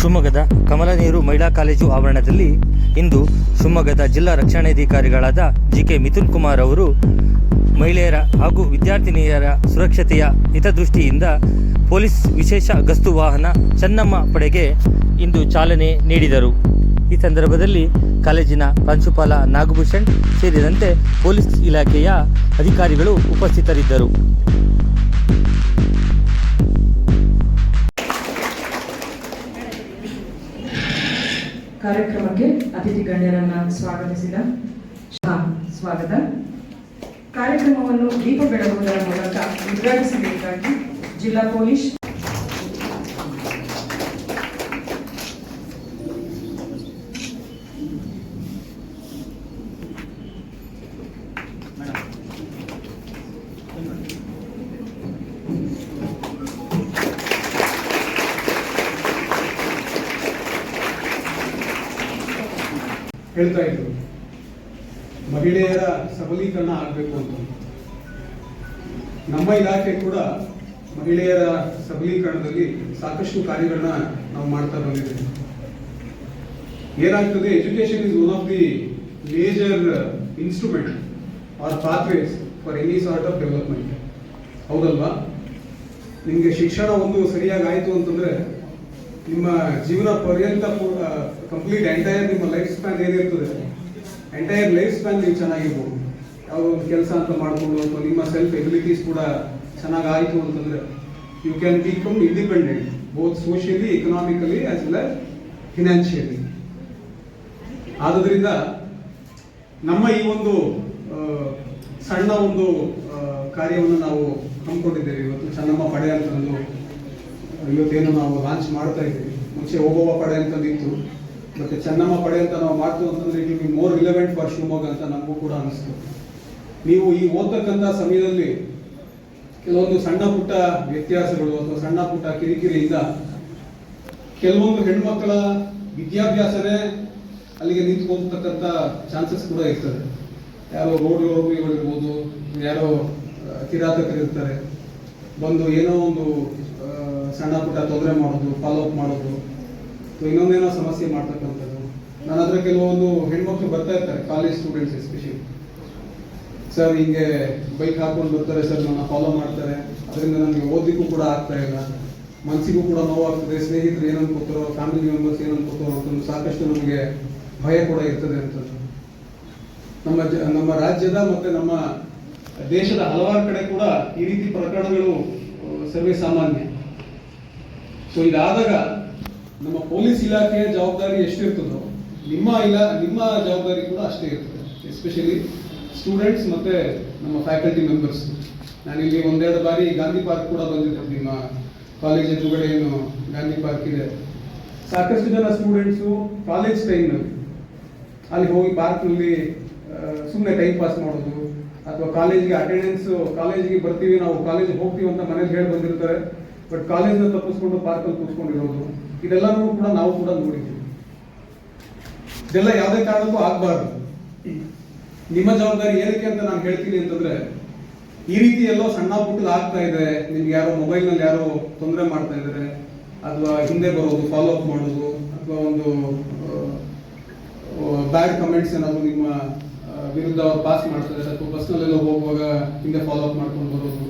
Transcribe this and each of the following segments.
ಶಿವಮೊಗ್ಗದ ಕಮಲನೀರು ಮಹಿಳಾ ಕಾಲೇಜು ಆವರಣದಲ್ಲಿ ಇಂದು ಶಿವಮೊಗ್ಗದ ಜಿಲ್ಲಾ ರಕ್ಷಣಾಧಿಕಾರಿಗಳಾದ ಜಿ ಕೆ ಮಿಥುನ್ ಕುಮಾರ್ ಅವರು ಮಹಿಳೆಯರ ಹಾಗೂ ವಿದ್ಯಾರ್ಥಿನಿಯರ ಸುರಕ್ಷತೆಯ ಹಿತದೃಷ್ಟಿಯಿಂದ ಪೊಲೀಸ್ ವಿಶೇಷ ಗಸ್ತು ವಾಹನ ಚೆನ್ನಮ್ಮ ಪಡೆಗೆ ಇಂದು ಚಾಲನೆ ನೀಡಿದರು. ಈ ಸಂದರ್ಭದಲ್ಲಿ ಕಾಲೇಜಿನ ಪ್ರಾಂಶುಪಾಲ ನಾಗಭೂಷಣ್ ಸೇರಿದಂತೆ ಪೊಲೀಸ್ ಇಲಾಖೆಯ ಅಧಿಕಾರಿಗಳು ಉಪಸ್ಥಿತರಿದ್ದರು. ಕಾರ್ಯಕ್ರಮಕ್ಕೆ ಅತಿಥಿ ಗಣ್ಯರನ್ನ ಸ್ವಾಗತಿಸಿದ ಸ್ವಾಗತ. ಕಾರ್ಯಕ್ರಮವನ್ನು ದೀಪ ಬೆಳಗುವುದರ ಮೂಲಕ ಉದ್ಘಾಟಿಸಬೇಕಾಗಿ ಜಿಲ್ಲಾ ಪೊಲೀಸ್ ಹೇಳ್ತಾ ಇದ್ರು. ಮಹಿಳೆಯರ ಸಬಲೀಕರಣ ಆಗಬೇಕು ಅಂತ. ನಮ್ಮ ಇಲಾಖೆ ಕೂಡ ಮಹಿಳೆಯರ ಸಬಲೀಕರಣದಲ್ಲಿ ಸಾಕಷ್ಟು ಕಾರ್ಯಗಳನ್ನ ನಾವು ಮಾಡ್ತಾ ಬಂದಿದ್ದೇವೆ. ಏನಾಗ್ತದೆ education is one of the major instrument are pathways for any sort of development ಹೌದಲ್ವಾ? ನಿಮಗೆ ಶಿಕ್ಷಣ ಒಂದು ಸರಿಯಾಗಿ ಆಯಿತು ಅಂತಂದ್ರೆ ನಿಮ್ಮ ಜೀವನ ಪರ್ಯಂತ ಕಂಪ್ಲೀಟ್ ಎಂಟೈರ್ ನಿಮ್ಮ ಲೈಫ್ ಸ್ಪ್ಯಾನ್ ಏನಿರ್ತದೆ? ಎಂಟೈರ್ ಲೈಫ್ ಸ್ಪ್ಯಾನ್ ನೀವು ಚೆನ್ನಾಗಿರ್ಬೋದು. ಯಾವುದೋ ಒಂದು ಕೆಲಸ ಅಂತ ಮಾಡ್ಕೊಂಡು ಅಥವಾ ನಿಮ್ಮ ಸೆಲ್ಫ್ ಎಬಿಲಿಟೀಸ್ ಕೂಡ ಚೆನ್ನಾಗಿ ಆಯಿತು ಅಂತಂದ್ರೆ you can become independent both socially economically as well financially ಆದ್ದರಿಂದ, ನಮ್ಮ ಈ ಒಂದು ಸಣ್ಣ ಒಂದು ಕಾರ್ಯವನ್ನು ನಾವು ಹಮ್ಮಿಕೊಂಡಿದ್ದೇವೆ. ಇವತ್ತು ಚೆನ್ನಮ್ಮ ಪಡೆ ಅಂತ ಒಂದು ಇವತ್ತೇನು ನಾವು ಲಾಂಚ್ ಮಾಡ್ತಾ ಇದ್ದೀವಿ. ಮುಂಚೆ ಓಬವ್ವ ಪಡೆ ಅಂತಂದಿತ್ತು ಮತ್ತೆ ಚೆನ್ನಮ್ಮ ಪಡೆ ಅಂತ ನಾವು ಮಾಡ್ತೀವಿ ಅಂತಂದ್ರೆ it more relevant for Shivamogga ಅಂತ ನಮಗೂ ಕೂಡ ಅನಿಸ್ತು. ನೀವು ಈ ಓದ್ತಕ್ಕಂಥ ಸಮಯದಲ್ಲಿ ಕೆಲವೊಂದು ಸಣ್ಣ ಪುಟ್ಟ ವ್ಯತ್ಯಾಸಗಳು ಅಥವಾ ಸಣ್ಣ ಪುಟ್ಟ ಕಿರಿಕಿರಿಯಿಂದ ಕೆಲವೊಂದು ಹೆಣ್ಮಕ್ಕಳ ವಿದ್ಯಾಭ್ಯಾಸನೇ ಅಲ್ಲಿಗೆ ನಿಂತ್ಕೊಂತಕ್ಕಂಥ ಚಾನ್ಸಸ್ ಕೂಡ ಇರ್ತದೆ. ಯಾರೋ ರೋಡ್ ರೋಗಿಗಳಿರ್ಬೋದು ಯಾರೋ ಕಿರಾತಕರಿರ್ತಾರೆ. ಬಂದು ಏನೋ ಒಂದು ಸಣ್ಣ ಪುಟ್ಟ ತೊಂದರೆ ಮಾಡೋದು ಫಾಲೋ ಅಪ್ ಮಾಡೋದು. ಇನ್ನೊಂದೇನೋ ಸಮಸ್ಯೆ ಮಾಡ್ತಕ್ಕಂಥದ್ದು. ನನ್ನ ಹತ್ರ ಕೆಲವೊಂದು ಹೆಣ್ಮಕ್ಳು ಬರ್ತಾ ಇರ್ತಾರೆ ಕಾಲೇಜ್ ಸ್ಟೂಡೆಂಟ್ಸ್ ಎಸ್ಪೆಷಲಿ ಸರ್ ಹಿಂಗೆ ಬೈಕ್ ಹಾಕೊಂಡು ಬರ್ತಾರೆ ಸರ್ ನನ್ನ ಫಾಲೋ ಮಾಡ್ತಾರೆ. ಅದರಿಂದ ನನಗೆ ಓದಲಿಕ್ಕೂ ಕೂಡ ಆಗ್ತಾ ಇಲ್ಲ. ಮನಸ್ಸಿಗೂ ಕೂಡ ನೋವಾಗ್ತದೆ. ಸ್ನೇಹಿತರು ಏನು ಅನ್ಕೋತಾರೋ ಫ್ಯಾಮಿಲಿ ಮೆಂಬರ್ಸ್ ಏನು ಅನ್ಕೋತಾರೋ ಅಂತಂದು ಸಾಕಷ್ಟು ನಮಗೆ ಭಯ ಕೂಡ ಇರ್ತದೆ ಅಂತ ನಮ್ಮ ಜ, ನಮ್ಮ ರಾಜ್ಯದ ಮತ್ತೆ ನಮ್ಮ ದೇಶದ ಹಲವಾರು ಕಡೆ ಕೂಡ ಈ ರೀತಿ ಪ್ರಕರಣಗಳು ಸರ್ವೇ ಸಾಮಾನ್ಯ. ಸೊ ಇದಾದಾಗ ನಮ್ಮ ಪೊಲೀಸ್ ಇಲಾಖೆಯ ಜವಾಬ್ದಾರಿ ಎಷ್ಟಿರ್ತದೋ, ನಿಮ್ಮ ಇಲಾ, ನಿಮ್ಮ ಜವಾಬ್ದಾರಿ ಕೂಡ ಅಷ್ಟೇ ಇರ್ತದೆ. ಎಸ್ಪೆಷಲಿ ಸ್ಟೂಡೆಂಟ್ಸ್ ಮತ್ತೆ ನಮ್ಮ ಫ್ಯಾಕಲ್ಟಿ ಮೆಂಬರ್ಸ್ ನಾನಿಲ್ಲಿ ಒಂದೆರಡು ಬಾರಿ ಗಾಂಧಿ ಪಾರ್ಕ್ ಕೂಡ ಬಂದಿದ್ದೆ. ನಿಮ್ಮ ಕಾಲೇಜ್ ಎದುರುಗಡೆ ಏನು ಗಾಂಧಿ ಪಾರ್ಕ್ ಇದೆ. ಸಾಕಷ್ಟು ಜನ ಸ್ಟೂಡೆಂಟ್ಸು ಕಾಲೇಜ್ ಟೈಮ್ ಅಲ್ಲಿ. ಹೋಗಿ ಪಾರ್ಕ್ನಲ್ಲಿ ಸುಮ್ಮನೆ ಟೈಮ್ ಪಾಸ್ ಮಾಡೋದು. ಅಥವಾ ಕಾಲೇಜಿಗೆ ಅಟೆಂಡೆನ್ಸ್ ಕಾಲೇಜಿಗೆ ಬರ್ತೀವಿ, ನಾವು ಕಾಲೇಜಿಗೆ ಹೋಗ್ತೀವಿ ಅಂತ ಮನೇಲಿ ಹೇಳಿ ಬಂದಿರ್ತಾರೆ. ಬಟ್ ಕಾಲೇಜ್ನ ತಪ್ಪಿಸ್ಕೊಂಡು ಪಾರ್ಕಲ್ಲಿ ಕೂತ್ಕೊಂಡಿರೋದು, ಇದೆಲ್ಲನೂ ಕೂಡ ನಾವು ಕೂಡ ನೋಡಿದ್ದೀವಿ. ಇದೆಲ್ಲ ಯಾವುದೇ ಕಾರಣಕ್ಕೂ ಆಗಬಾರ್ದು. ನಿಮ್ಮ ಜವಾಬ್ದಾರಿ ಏನಕ್ಕೆ ಅಂತ ನಾನು ಹೇಳ್ತೀನಿ ಅಂತಂದ್ರೆ, ಈ ರೀತಿ ಎಲ್ಲೋ ಸಣ್ಣ ಪುಟ್ಟದ ಆಗ್ತಾ ಇದೆ, ನಿಮ್ಗೆ ಯಾರೋ ಮೊಬೈಲ್ನಲ್ಲಿ ಯಾರೋ ತೊಂದರೆ ಮಾಡ್ತಾ ಇದ್ದಾರೆ, ಅಥವಾ ಹಿಂದೆ ಬರೋದು ಫಾಲೋ ಅಪ್ ಮಾಡೋದು, ಅಥವಾ ಒಂದು ಬ್ಯಾಡ್ ಕಮೆಂಟ್ಸ್ ಏನಾದ್ರು ನಿಮ್ಮ ವಿರುದ್ಧ ಪಾಸ್ ಮಾಡ್ತಾರೆ, ಅಥವಾ ಬಸ್ನಲ್ಲೆಲ್ಲ ಹೋಗುವಾಗ ಹಿಂದೆ ಫಾಲೋ ಅಪ್ ಮಾಡ್ಕೊಂಡು ಬರೋದು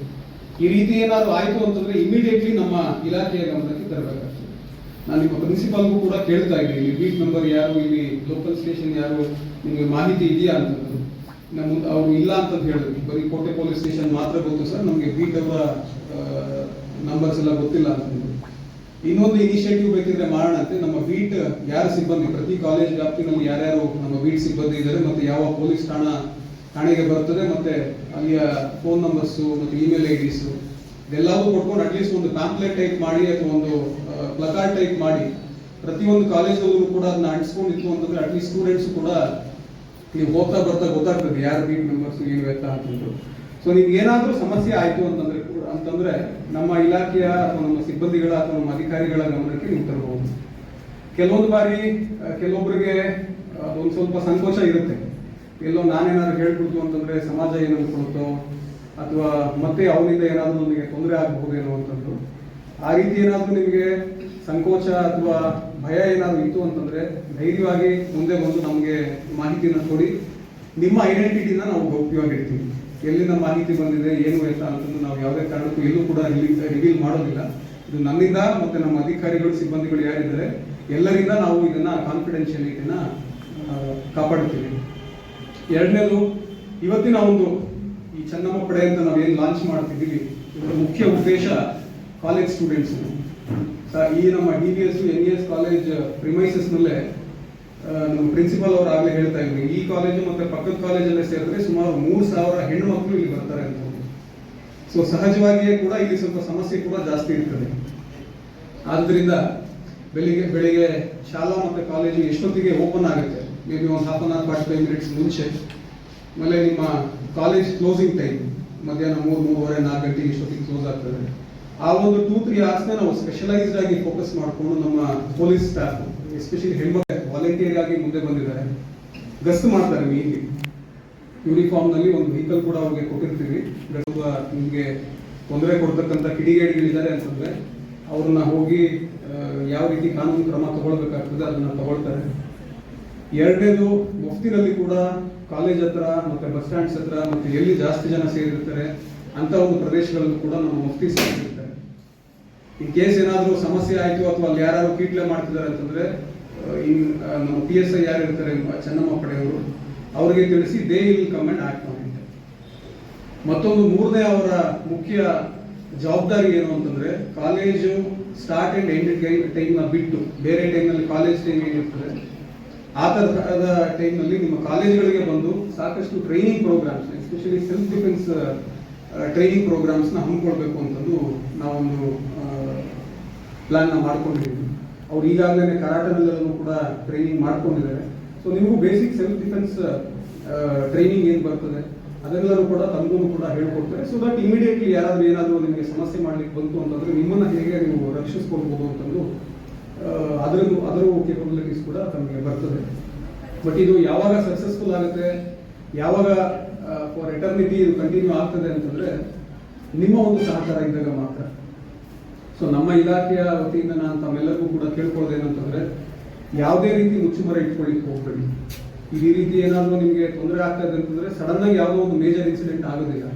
ಈ ರೀತಿ ಏನಾದರೂ ಆಯಿತು ಅಂತಂದ್ರೆ ಇಮಿಡಿಯೇಟ್ಲಿ ನಮ್ಮ ಇಲಾಖೆಯ ಗಮನಕ್ಕೆ ತರಬೇಕಾಗ್ತದೆ. ನಾನು ನಿಮ್ಮ ಪ್ರಿನ್ಸಿಪಾಲ್ಗೂ ಕೂಡ ಕೇಳ್ತಾ ಇದ್ದೀನಿ. ಬೀಟ್ ನಂಬರ್ ಯಾರು, ಇಲ್ಲಿ ಲೋಕಲ್ ಸ್ಟೇಷನ್ ಯಾರು, ನಿಮಗೆ ಮಾಹಿತಿ ಇದೆಯಾ ಅಂತಂದ್ರು ನಮ್ಮ ಅವ್ರು ಇಲ್ಲ ಅಂತ ಹೇಳಿದ್ರು ಬರೀ ಕೋಟೆ ಪೊಲೀಸ್ ಸ್ಟೇಷನ್ ಮಾತ್ರ ಗೊತ್ತು ಸರ್, ನಮಗೆ ಬೀಟ್ ಅವರ ನಂಬರ್ಸ್ ಎಲ್ಲ ಗೊತ್ತಿಲ್ಲ ಅಂತಂದ್ರು ಇನ್ನೊಂದು ಇನಿಷಿಯೇಟಿವ್ ಬೇಕಿದ್ರೆ ಮಾಡೋಣ ಅಂತ. ನಮ್ಮ ಬೀಟ್ ಯಾರ ಸಿಬ್ಬಂದಿ, ಪ್ರತಿ ಕಾಲೇಜ್ ವ್ಯಾಪ್ತಿನಲ್ಲಿ ಯಾರ್ಯಾರು ನಮ್ಮ ಬೀಟ್ ಸಿಬ್ಬಂದಿ ಇದ್ದಾರೆ, ಮತ್ತೆ ಯಾವ ಪೊಲೀಸ್ ಠಾಣಾ ಠಾಣೆಗೆ ಬರ್ತದೆ, ಮತ್ತೆ ಅಲ್ಲಿಯ ಫೋನ್ ನಂಬರ್ಸು ಮತ್ತೆ ಇಮೇಲ್ ಐ ಡಿಸು ಇದೆಲ್ಲವೂ ಕೊಟ್ಕೊಂಡು ಅಟ್ಲೀಸ್ಟ್ ಒಂದು ಪ್ಯಾಂಪ್ಲೆಟ್ ಟೈಪ್ ಮಾಡಿ, ಅಥವಾ ಒಂದು ಪ್ಲಕಾರ್ಡ್ ಟೈಪ್ ಮಾಡಿ, ಪ್ರತಿಯೊಂದು ಕಾಲೇಜಲ್ಲೂ ಕೂಡ ಅದನ್ನ ಅಂಟಿಸ್ಕೊಂಡಿತ್ತು ಅಂತಂದ್ರೆ ಅಟ್ಲೀಸ್ಟ್ ಸ್ಟೂಡೆಂಟ್ಸ್ ಕೂಡ ನೀವು ಹೋಗ್ತಾ ಬರ್ತಾ ಗೊತ್ತಾಗ್ತದೆ, ಯಾರು ಬೀಟ್ ಮೆಂಬರ್ಸ್ ಏನು ವ್ಯಕ್ತ ಅಂತಂದ್ರು ಸೊ ನಿಮ್ಗೆ ಏನಾದರೂ ಸಮಸ್ಯೆ ಆಯ್ತು ಅಂತಂದ್ರೆ ಅಂತಂದ್ರೆ ನಮ್ಮ ಇಲಾಖೆಯ ಅಥವಾ ನಮ್ಮ ಸಿಬ್ಬಂದಿಗಳ ಅಥವಾ ನಮ್ಮ ಅಧಿಕಾರಿಗಳ ಗಮನಕ್ಕೆ ನೀವು ತರಬಹುದು. ಕೆಲವೊಂದು ಬಾರಿ ಕೆಲವೊಬ್ಬರಿಗೆ ಒಂದು ಸ್ವಲ್ಪ ಸಂಕೋಚ ಇರುತ್ತೆ. ಎಲ್ಲೋ ನಾನೇನಾದ್ರು ಹೇಳ್ಬಿಡ್ತು ಅಂತಂದ್ರೆ ಸಮಾಜ ಏನು ಅಥವಾ ಮತ್ತೆ ಅವನಿಂದ ಏನಾದರೂ ನನಗೆ ತೊಂದರೆ ಆಗಬಹುದೇನೋ ಅಂತಂದು ಆ ರೀತಿ ಏನಾದರೂ ನಿಮಗೆ ಸಂಕೋಚ ಅಥವಾ ಭಯ ಏನಾದರೂ ಇತ್ತು ಅಂತಂದ್ರೆ ಧೈರ್ಯವಾಗಿ ಮುಂದೆ ಬಂದು ನಮಗೆ ಮಾಹಿತಿಯನ್ನು ಕೊಡಿ. ನಿಮ್ಮ ಐಡೆಂಟಿಟಿನ ನಾವು ಗೌಪ್ಯವಾಗಿ ಇಡ್ತೀವಿ. ಎಲ್ಲಿಂದ ಮಾಹಿತಿ ಬಂದಿದೆ, ಏನು ಅಂತ ಅಂತಂದು ನಾವು ಯಾವುದೇ ಕಾರಣಕ್ಕೂ ಎಲ್ಲೂ ಕೂಡ ರಿವೀಲ್ ಮಾಡೋದಿಲ್ಲ. ಇದು ನನ್ನಿಂದ ಮತ್ತೆ ನಮ್ಮ ಅಧಿಕಾರಿಗಳು, ಸಿಬ್ಬಂದಿಗಳು ಯಾರಿದ್ದಾರೆ, ಎಲ್ಲರಿಂದ ನಾವು ಇದನ್ನ ಕಾನ್ಫಿಡೆನ್ಷಿಯಲಿಟಿನ ಕಾಪಾಡ್ತೀವಿ ಎರಡನೇದು, ಇವತ್ತಿನ ಒಂದು ಈ ಚೆನ್ನಮ್ಮ ಪಡೆ ಅಂತ ನಾವು ಏನು ಲಾಂಚ್ ಮಾಡ್ತಿದ್ದೀವಿ, ಇದರ ಮುಖ್ಯ ಉದ್ದೇಶ ಕಾಲೇಜ್ ಸ್ಟೂಡೆಂಟ್ಸ್ ಈ ನಮ್ಮ D B S N S college ಪ್ರಿಮೈಸಸ್ನಲ್ಲೇ ನಮ್ಮ ಪ್ರಿನ್ಸಿಪಲ್ ಅವರು ಆಗಲೇ ಹೇಳ್ತಾ ಇದ್ರು. ಈ ಕಾಲೇಜು ಮತ್ತೆ ಪಕ್ಕದ ಕಾಲೇಜಲ್ಲೇ ಸೇರಿದ್ರೆ ಸುಮಾರು ಮೂರು ಸಾವಿರ ಹೆಣ್ಣು ಮಕ್ಕಳು ಇಲ್ಲಿ ಬರ್ತಾರೆ ಅಂತ. ಸೊ ಸಹಜವಾಗಿಯೇ ಕೂಡ ಇಲ್ಲಿ ಸ್ವಲ್ಪ ಸಮಸ್ಯೆ ಕೂಡ ಜಾಸ್ತಿ ಇರ್ತದೆ. ಆದ್ದರಿಂದ ಬೆಳಿಗ್ಗೆ ಬೆಳಿಗ್ಗೆ ಶಾಲಾ ಮತ್ತು ಕಾಲೇಜು ಎಷ್ಟೊತ್ತಿಗೆ ಓಪನ್ ಆಗುತ್ತೆ? ಮೇ ಬಿ ಒಂದು half an hour forty five minutes ಮುಂಚೆ. ಆಮೇಲೆ ನಿಮ್ಮ ಕಾಲೇಜ್ ಕ್ಲೋಸಿಂಗ್ ಟೈಮ್ ಮಧ್ಯಾಹ್ನ ಮೂರು, ಮೂರುವರೆ, ನಾಲ್ಕು ಗಂಟೆಗೆ ಇಷ್ಟೊತ್ತಿಗೆ ಕ್ಲೋಸ್ ಆಗ್ತದೆ. ಆ ಒಂದು ಟೂ ತ್ರೀ ಅವರ್ಸ್ನ ನಾವು ಸ್ಪೆಷಲೈಸ್ಡ್ ಆಗಿ ಫೋಕಸ್ ಮಾಡಿಕೊಂಡು ನಮ್ಮ ಪೊಲೀಸ್ ಸ್ಟಾಫ್ ಎಸ್ಪೆಷಲಿ ಹೆಣ್ಮಕ್ಳು ವಾಲಂಟಿಯರ್ ಆಗಿ ಮುಂದೆ ಬಂದಿದ್ದಾರೆ. ಗಸ್ತು ಮಾಡ್ತಾರೆ ಮೇನ್ಲಿ ಯೂನಿಫಾರ್ಮ್ನಲ್ಲಿ ಒಂದು ವೆಹಿಕಲ್ ಕೂಡ ಅವ್ರಿಗೆ ಕೊಟ್ಟಿರ್ತೀವಿ. ನಿಮಗೆ ತೊಂದರೆ ಕೊಡ್ತಕ್ಕಂಥ ಕಿಡಿಗೇಡಿಗಳಿದ್ದಾರೆ ಅಂತಂದ್ರೆ, ಅವ್ರನ್ನ ಹೋಗಿ ಯಾವ ರೀತಿ ಕಾನೂನು ಕ್ರಮ ತಗೊಳ್ಬೇಕಾಗ್ತದೆ, ಅದನ್ನ ತಗೊಳ್ತಾರೆ. ಎರಡನೇದು ಮುಫ್ತಿನಲ್ಲಿ ಕೂಡ ಕಾಲೇಜ್ ಹತ್ರ ಮತ್ತೆ ಬಸ್ ಸ್ಟ್ಯಾಂಡ್ಸ್ ಹತ್ರ ಮತ್ತೆ ಎಲ್ಲಿ ಜಾಸ್ತಿ ಜನ ಸೇರಿರ್ತಾರೆ ಅಂತ ಒಂದು ಪ್ರದೇಶಗಳಲ್ಲೂ ಕೂಡ ನಮ್ಮ ಮುಫ್ತಿ ಸೇರಿರ್ತಾರೆ ಇನ್ ಕೇಸ್ ಏನಾದರೂ ಸಮಸ್ಯೆ ಆಯಿತು ಅಥವಾ ಅಲ್ಲಿ ಯಾರು ಕೀಟ್ಲೆ ಮಾಡ್ತಿದ್ದಾರೆ ಅಂತಂದ್ರೆ ಇನ್ ನಮ್ಮ ಪಿ ಎಸ್ ಐ ಯಾರು ಇರ್ತಾರೆ ಚೆನ್ನಮ್ಮ ಪಡೆಯವರು, ಅವರಿಗೆ ತಿಳಿಸಿ they will come and act on ಮತ್ತೊಂದು ಮೂರನೇ ಅವರ ಮುಖ್ಯ ಜವಾಬ್ದಾರಿ ಏನು ಅಂತಂದ್ರೆ, ಕಾಲೇಜು ಸ್ಟಾರ್ಟ್ ಅಂಡ್ ಎಂಡ್ ಟೈಮ್ನ ಬಿಟ್ಟು ಬೇರೆ ಟೈಮ್ನಲ್ಲಿ ಕಾಲೇಜ್ ಟೈಮ್ ಏನಿರ್ತದೆ ಆ ತರಹದ ಟೈಮ್ನಲ್ಲಿ ನಿಮ್ಮ ಕಾಲೇಜುಗಳಿಗೆ ಬಂದು ಸಾಕಷ್ಟು training programs especially self defence training ಪ್ರೋಗ್ರಾಮ್ಸ್ನ ಹಮ್ಮಿಕೊಳ್ಬೇಕು ಅಂತಂದು ನಾವೊಂದು ಪ್ಲಾನ್ ಮಾಡ್ಕೊಂಡಿದ್ದೀವಿ. ಅವ್ರು ಈಗಾಗಲೇ ಕರಾಟನಲ್ಲೆಲ್ಲೂ ಕೂಡ ಟ್ರೈನಿಂಗ್ ಮಾಡ್ಕೊಂಡಿದ್ದಾರೆ. ಸೊ ನಿಮಗೂ ಬೇಸಿಕ್ ಸೆಲ್ಫ್ ಡಿಫೆನ್ಸ್ ಟ್ರೈನಿಂಗ್ ಏನು ಬರ್ತದೆ ಅದೆಲ್ಲರೂ ಕೂಡ ತಮಗೂ ಕೂಡ ಹೇಳ್ಕೊಡ್ತಾರೆ. ಸೊ ದಟ್ ಇಮಿಡಿಯೇಟ್ಲಿ ಯಾರಾದರೂ ಏನಾದರೂ ನಿಮಗೆ ಸಮಸ್ಯೆ ಮಾಡ್ಲಿಕ್ಕೆ ಬಂತು ಅಂತಂದ್ರೆ ನಿಮ್ಮನ್ನ ಹೇಗೆ ನೀವು ರಕ್ಷಿಸ್ಕೊಳ್ಬೋದು ಅಂತಂದು ಅದರ ಅದರ ಕೇಪಬಿಲಿಟೀಸ್ ಕೂಡ ತಮಗೆ ಬರ್ತದೆ. ಬಟ್ ಇದು ಯಾವಾಗ ಸಕ್ಸಸ್ಫುಲ್ ಆಗುತ್ತೆ, ಯಾವಾಗ ಫಾರ್ ಎಟರ್ನಿಟಿ ಇದು ಕಂಟಿನ್ಯೂ ಆಗ್ತದೆ ಅಂತಂದ್ರೆ ನಿಮ್ಮ ಒಂದು ಸಹಕಾರ ಇದ್ದಾಗ ಮಾತ್ರ. ಸೊ ನಮ್ಮ ಇಲಾಖೆಯ ವತಿಯಿಂದ ನಾನು ತಮ್ಮೆಲ್ಲರಿಗೂ ಕೂಡ ಕೇಳ್ಕೊಳ್ಳೋದೇನಂತಂದರೆ ಯಾವುದೇ ರೀತಿ ಮುಚ್ಚುಮರ ಇಟ್ಕೊಳ್ಳಿಕ್ಕೆ ಹೋಗ್ಬೇಡಿ. ಈ ರೀತಿ ಏನಾದರೂ ನಿಮಗೆ ತೊಂದರೆ ಆಗ್ತಾ ಇದೆ ಅಂತಂದ್ರೆ ಸಡನ್ ಆಗಿ ಯಾವುದೋ ಒಂದು ಮೇಜರ್ ಇನ್ಸಿಡೆಂಟ್ ಆಗೋದಿಲ್ಲ.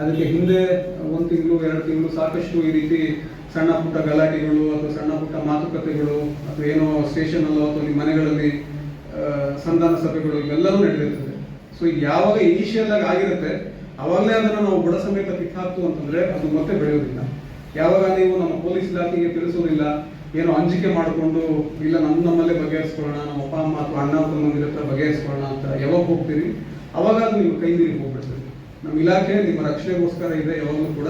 ಅದಕ್ಕೆ ಹಿಂದೆ ಒಂದು ತಿಂಗಳು, ಎರಡು ತಿಂಗಳು ಸಾಕಷ್ಟು ಈ ರೀತಿ ಸಣ್ಣ ಪುಟ್ಟ ಗಲಾಟೆಗಳು ಅಥವಾ ಸಣ್ಣ ಪುಟ್ಟ ಮಾತುಕತೆಗಳು ಅಥವಾ ಏನೋ ಸ್ಟೇಷನ್ ಅಲ್ಲೋ ಅಥವಾ ನಿಮ್ಮ ಮನೆಗಳಲ್ಲಿ ಸಂಧಾನ ಸಭೆಗಳು ಇವೆಲ್ಲವೂ ನಡೆದಿರ್ತದೆ. ಸೊ ಯಾವಾಗ ಇನಿಷಿಯಲ್ ಆಗಿ ಆಗಿರುತ್ತೆ, ಅವಾಗಲೇ ಅದನ್ನು ನಾವು ಬುಡ ಸಮೇತ ಕಿತ್ತಾಕ್ತು ಅಂತಂದ್ರೆ ಅದು ಮತ್ತೆ ಬೆಳೆಯೋದಿಲ್ಲ ಯಾವಾಗ ನೀವು ನಮ್ಮ ಪೊಲೀಸ್ ಇಲಾಖೆಗೆ ತಿಳಿಸೋದಿಲ್ಲ, ಏನೋ ಅಂಜಿಕೆ ಮಾಡಿಕೊಂಡು, ಇಲ್ಲ ನಮ್ಮ ನಮ್ಮಲ್ಲೇ ಬಗೆಹರಿಸ್ಕೊಳ್ಳೋಣ, ನಮ್ಮ ಅಪ್ಪ, ಅಮ್ಮ ಅಥವಾ ಅಣ್ಣ ತಮ್ಮಂದಿರ ಹತ್ರ ಬಗೆಹರಿಸ್ಕೊಳ್ಳೋಣ ಅಂತ ಯಾವಾಗ ಹೋಗ್ತೀರಿ ಅವಾಗ ನೀವು ಕೈ ನೀರಿಗೆ ಹೋಗ್ಬಿಡ್ತೀರಿ. ನಮ್ಮ ಇಲಾಖೆ ನಿಮ್ಮ ರಕ್ಷಣೆಗೋಸ್ಕರ ಇದೆ, ಯಾವಾಗಲೂ ಕೂಡ.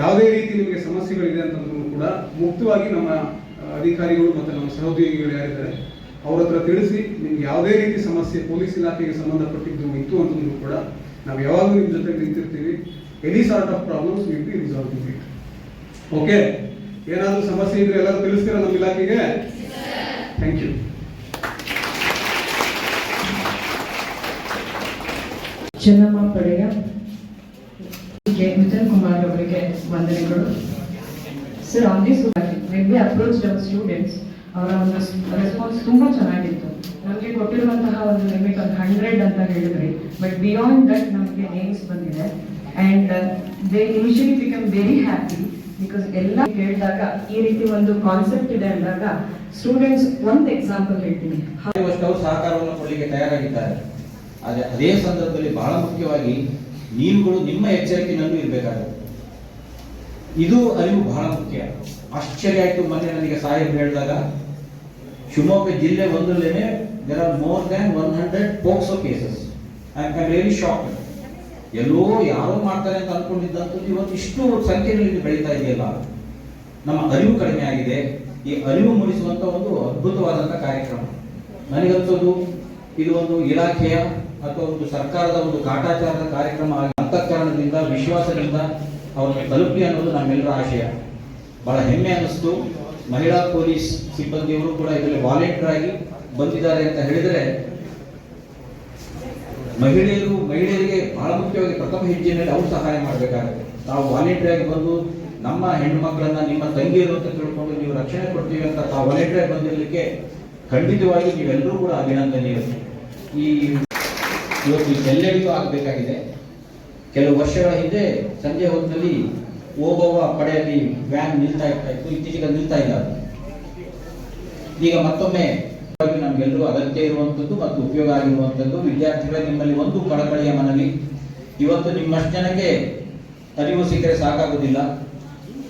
ಯಾವುದೇ ರೀತಿ ನಿಮಗೆ ಸಮಸ್ಯೆಗಳಿದೆ ಅಂತಂದ್ರೂ ಕೂಡ ಮುಕ್ತವಾಗಿ ನಮ್ಮ ಅಧಿಕಾರಿಗಳು ಮತ್ತು ನಮ್ಮ ಸಹೋದ್ಯೋಗಿಗಳು ಯಾರಿದ್ದಾರೆ, ಅವ್ರ ಹತ್ರ ತಿಳಿಸಿ ನಿಮ್ಗೆ ಯಾವುದೇ ರೀತಿ ಸಮಸ್ಯೆ ಪೊಲೀಸ್ ಇಲಾಖೆಗೆ ಸಂಬಂಧಪಟ್ಟಿದ್ದು ಇತ್ತು ಅಂತಂದ್ರೂ ಕೂಡ ನಾವು ಯಾವಾಗಲೂ ನಿಮ್ಮ ಜೊತೆ ನಿಂತಿರ್ತೀವಿ. Any sort of problems will be resolve okay ಏನಾದರೂ ಸಮಸ್ಯೆ ಇದ್ರೆ ಎಲ್ಲರೂ ತಿಳಿಸ್ತೀರಾ ನಮ್ಮ ಇಲಾಖೆಗೆ? ಥ್ಯಾಂಕ್ ಯು ಚೆನ್ನಮ್ಮ ಪಡೆಯ ಕೆ ಮಿಥುನ್ ಕುಮಾರ್ ಅವರಿಗೆ ವಂದನೆಗಳು. Sir on this when we approach our students ಅವರ ಒಂದು ರೆಸ್ಪಾನ್ಸ್ ತುಂಬ ಚೆನ್ನಾಗಿತ್ತು. ನಮಗೆ ಕೊಟ್ಟಿರುವಂತಹ ಒಂದು ಲಿಮಿಟ್ ಒಂದು ಹಂಡ್ರೆಡ್ ಅಂತ ಹೇಳಿದ್ರಿ ಬಟ್ ಬಿಯಾಂಡ್ ದಟ್ ನಮಗೆ ನೇಮ್ಸ್ ಬಂದಿದೆ. And they initially become very happy because ಎಲ್ಲ ಹೇಳಿದಾಗ ಈ ರೀತಿ ಒಂದು ಕಾನ್ಸೆಪ್ಟ್ ಇದೆ ಅಂದಾಗ ಸ್ಟೂಡೆಂಟ್ಸ್ ಒಂದು ಎಕ್ಸಾಂಪಲ್ ಹೇಳ್ತೀನಿ. ಸಹಕಾರವನ್ನು ಕೊಡಲಿಕ್ಕೆ ತಯಾರಾಗಿದ್ದಾರೆ. ಆದರೆ ಅದೇ ಸಂದರ್ಭದಲ್ಲಿ ಬಹಳ ಮುಖ್ಯವಾಗಿ ನೀವುಗಳು ನಿಮ್ಮ ಎಚ್ಚರಿಕೆಯಲ್ಲೂ ಇರಬೇಕಾಗುತ್ತೆ. ಇದು ಅರಿವು ಬಹಳ ಮುಖ್ಯ. ಆಶ್ಚರ್ಯ ಆಯಿತು ಮೊನ್ನೆ ನನಗೆ ಸಾಹೇಬ್ ಹೇಳಿದಾಗ, ಶಿವಮೊಗ್ಗ ಜಿಲ್ಲೆ ಒಂದರಲ್ಲೇನೆ there are more than one hundred POCSO cases I am very shock ಎಲ್ಲೋ ಯಾರೋ ಮಾಡ್ತಾರೆ ಅಂತ ಅನ್ಕೊಂಡಿದ್ದಂತೂ ಇವತ್ತು ಇಷ್ಟು ಸಂಖ್ಯೆಯಲ್ಲಿ ಬೆಳೀತಾ ಇದೆಯಲ್ಲ. ನಮ್ಮ ಅರಿವು ಕಡಿಮೆ ಆಗಿದೆ. ಈ ಅರಿವು ಮೂಡಿಸುವಂತ ಒಂದು ಅದ್ಭುತವಾದಂತ ಕಾರ್ಯಕ್ರಮ. ನನಗನ್ಸೋದು, ಇದು ಒಂದು ಇಲಾಖೆಯ ಅಥವಾ ಒಂದು ಸರ್ಕಾರದ ಒಂದು ಕಾಟಾಚಾರದ ಕಾರ್ಯಕ್ರಮ ಆಗಿ ಅಂತಃಕರಣದಿಂದ, ವಿಶ್ವಾಸದಿಂದ ಅವರನ್ನು ತಲುಪಿ ಅನ್ನೋದು ನಮ್ಮೆಲ್ಲರ ಆಶಯ. ಬಹಳ ಹೆಮ್ಮೆ ಅನ್ನಿಸ್ತು. ಮಹಿಳಾ ಪೊಲೀಸ್ ಸಿಬ್ಬಂದಿಯವರು ಕೂಡ ಇದರಲ್ಲಿ ವಾಲಂಟಿಯರ್ ಆಗಿ ಬಂದಿದ್ದಾರೆ ಅಂತ ಹೇಳಿದರೆ, ಮಹಿಳೆಯರು, ಮಹಿಳೆಯರಿಗೆ ಬಹಳ ಮುಖ್ಯವಾಗಿ ಪ್ರಥಮ ಹೆಜ್ಜೆಯಲ್ಲಿ ಅವರು ಸಹಾಯ ಮಾಡಬೇಕಾಗುತ್ತೆ. ತಾವು ವಾಲಂಟಿಯರ್ ಆಗಿ ಬಂದು ನಮ್ಮ ಹೆಣ್ಣು ಮಕ್ಕಳನ್ನ, ನಿಮ್ಮ ತಂಗಿಯರು ಅಂತ ತಿಳ್ಕೊಂಡು ನೀವು ರಕ್ಷಣೆ ಕೊಡ್ತೀವಿ ಅಂತ ತಾವು ವಾಲಂಟಿಯರ್ ಬಂದಿರಲಿಕ್ಕೆ ಖಂಡಿತವಾಗಿ ನೀವೆಲ್ಲರೂ ಕೂಡ ಅಭಿನಂದನೀಯರು. ಈ ಇವತ್ತು ಎಲ್ಲರಿಗೂ ಆಗಬೇಕಾಗಿದೆ. ಕೆಲವು ವರ್ಷಗಳ ಹಿಂದೆ ಸಂಜೆ ಹೊತ್ತಿನಲ್ಲಿ ಓಬವ್ವ ಪಡೆಯಲ್ಲಿ ವ್ಯಾನ್ ನಿಲ್ತಾ ಇರ್ತಾ ಇತ್ತು. ಇತ್ತೀಚೆಗೆ ನಿಲ್ತಾ ಇಲ್ಲ. ಈಗ ಮತ್ತೊಮ್ಮೆ ನಮಗೆಲ್ಲರೂ ಅಗತ್ಯ ಇರುವಂಥದ್ದು ಮತ್ತು ಉಪಯೋಗ ಆಗಿರುವಂಥದ್ದು ವಿದ್ಯಾರ್ಥಿಗಳ ನಿಮ್ಮಲ್ಲಿ ಒಂದು ಕಳಕಳಿಯ ಮನವಿ. ಇವತ್ತು ನಿಮ್ಮಷ್ಟು ಜನಕ್ಕೆ ಅರಿವು ಸಿಕ್ಕರೆ ಸಾಕಾಗುವುದಿಲ್ಲ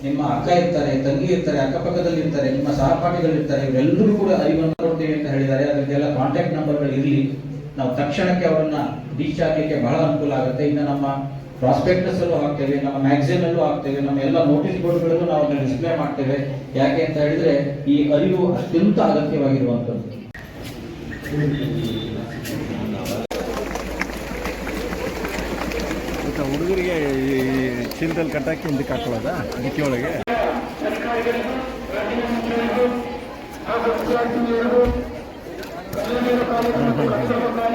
ನಿಮ್ಮ ಅಕ್ಕ ಇರ್ತಾರೆ, ತಂಗಿ ಇರ್ತಾರೆ, ಅಕ್ಕಪಕ್ಕದಲ್ಲಿ ಇರ್ತಾರೆ, ನಿಮ್ಮ ಸಹಪಾಠಿಗಳು ಇರ್ತಾರೆ, ಇವರೆಲ್ಲರೂ ಕೂಡ ಅರಿವನ್ನು ಕೊಡ್ತೀವಿ ಅಂತ ಹೇಳಿದ್ದಾರೆ. ಅದಕ್ಕೆಲ್ಲ ಕಾಂಟ್ಯಾಕ್ಟ್ ನಂಬರ್ಗಳು ಇರಲಿ. ನಾವು ತಕ್ಷಣಕ್ಕೆ ಅವರನ್ನ ರೀಚ್ ಆಗಲಿಕ್ಕೆ ಬಹಳ ಅನುಕೂಲ ಆಗುತ್ತೆ. ಇನ್ನು ನಮ್ಮ ಪ್ರಾಸ್ಪೆಕ್ಟಸ್ ಅಲ್ಲೂ ಹಾಕ್ತೇವೆ, ನಮ್ಮ ಮ್ಯಾಗಝಿನ್ ಅಲ್ಲೂ ಹಾಕ್ತೇವೆ, ನಮ್ಮ ಎಲ್ಲ ನೋಟಿಸ್ ಬೋರ್ಡ್ಗಳಲ್ಲೂ ನಾವು ಅದನ್ನ ಡಿಸ್ಪ್ಲೇ ಮಾಡ್ತೇವೆ. ಯಾಕೆ ಅಂತ ಹೇಳಿದ್ರೆ ಈ ಅರಿವು ಅತ್ಯಂತ ಅಗತ್ಯವಾಗಿರುವಂಥದ್ದು. ಹುಡುಗರಿಗೆ ಈ ಚೀಲದಲ್ಲಿ ಕಟ್ಟಾಕಿ ಹಿಂದಕ್ಕೆ ಹಾಕೊಳ್ಳೋದ? ಅದಕ್ಕೆ ಒಳಗೆ? కార్యక్రమం